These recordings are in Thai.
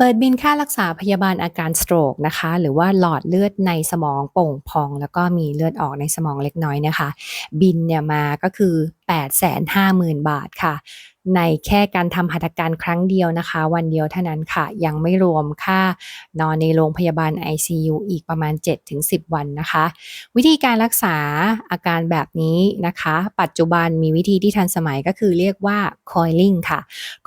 เปิดบินค่ารักษาพยาบาลอาการสโตรกนะคะ หรือว่าหลอดเลือดในสมองโป่งพอง แล้วก็มีเลือดออกในสมองเล็กน้อยนะคะ บินเนี่ยมาก็คือ 850,000 บาทค่ะ ในแค่การทำหัตถการครั้งเดียวนะคะ วันเดียวเท่านั้นค่ะ ยังไม่รวมค่านอนในโรงพยาบาล ICU อีกประมาณ 7-10 วันนะคะ วิธีการรักษาอาการแบบนี้นะคะ ปัจจุบันมีวิธีที่ทันสมัยก็คือเรียกว่า coiling ค่ะ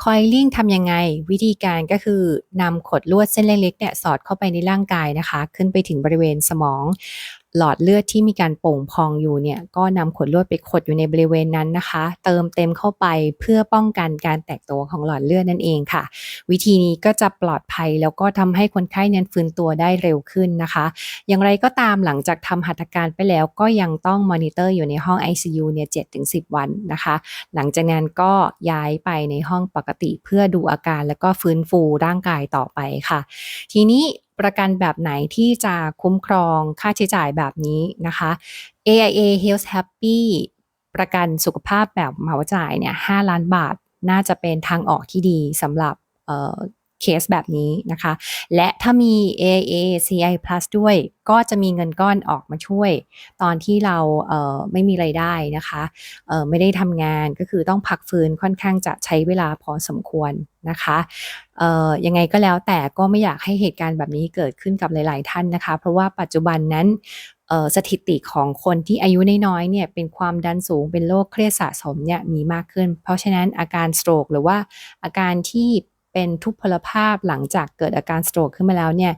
coiling ทำยังไงวิธีการก็คือนำขดลวดเส้นเล็กๆเนี่ยสอดเข้าไปในร่างกายนะคะ ขึ้นไปถึงบริเวณสมอง หลอดเลือดที่มีการโป่งพองอยู่เนี่ยก็นำขดลวดไปขดอยู่ในบริเวณนั้นนะคะ เติมเต็มเข้าไปเพื่อป้องกันการแตกตัวของหลอดเลือดนั่นเองค่ะ วิธีนี้ก็จะปลอดภัยแล้วก็ทำให้คนไข้นั้นฟื้นตัวได้เร็วขึ้นนะคะ อย่างไรก็ตามหลังจากทำหัตถการไปแล้วก็ยังต้องมอนิเตอร์อยู่ในห้อง ICU เนี่ย7-10วันนะคะ หลังจากนั้นก็ย้ายไปในห้องปกติเพื่อดูอาการแล้วก็ฟื้นฟูร่างกายต่อไปค่ะ ทีนี้ ประกันแบบไหนที่จะคุ้มครองค่าใช้จ่ายแบบนี้นะคะ AIA Health Happy ประกันสุขภาพแบบเหมาจ่ายเนี่ย5ล้านบาทน่าจะเป็นทางออกที่ดีสำหรับ เคสแบบนี้นะคะ และถ้ามี AIA CI Plus ด้วยก็จะมีเงินก้อนออกมาช่วย ตอนที่เราเไม่มีไรายได้นะคะไม่ได้ทำงานก็คือต้องพักฟื้นค่อนข้างจะใช้เวลาพอสมควรนะคะยังไงก็แล้วแต่ก็ไม่อยากให้เหตุการณ์แบบนี้เกิดขึ้นกับหลาย ๆ ท่านนะคะ เพราะว่าปัจจุบันนั้นสถิติของคนที่อายุน้อยๆเนี่ยเป็นความดันสูงเป็นโรคเครียดสะสมเนี่ยมีมากขึ้น เพราะฉะนั้นอาการสโตรกหรือว่าอาการที่ เป็นทุพพลภาพหลังจากเกิดอาการสโตรกขึ้นมาแล้วเนี่ย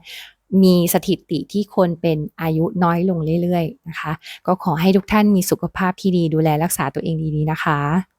มีสถิติที่คนเป็นอายุน้อยลงเรื่อยๆนะคะ ก็ขอให้ทุกท่านมีสุขภาพที่ดีดูแลรักษาตัวเองดีๆนะคะ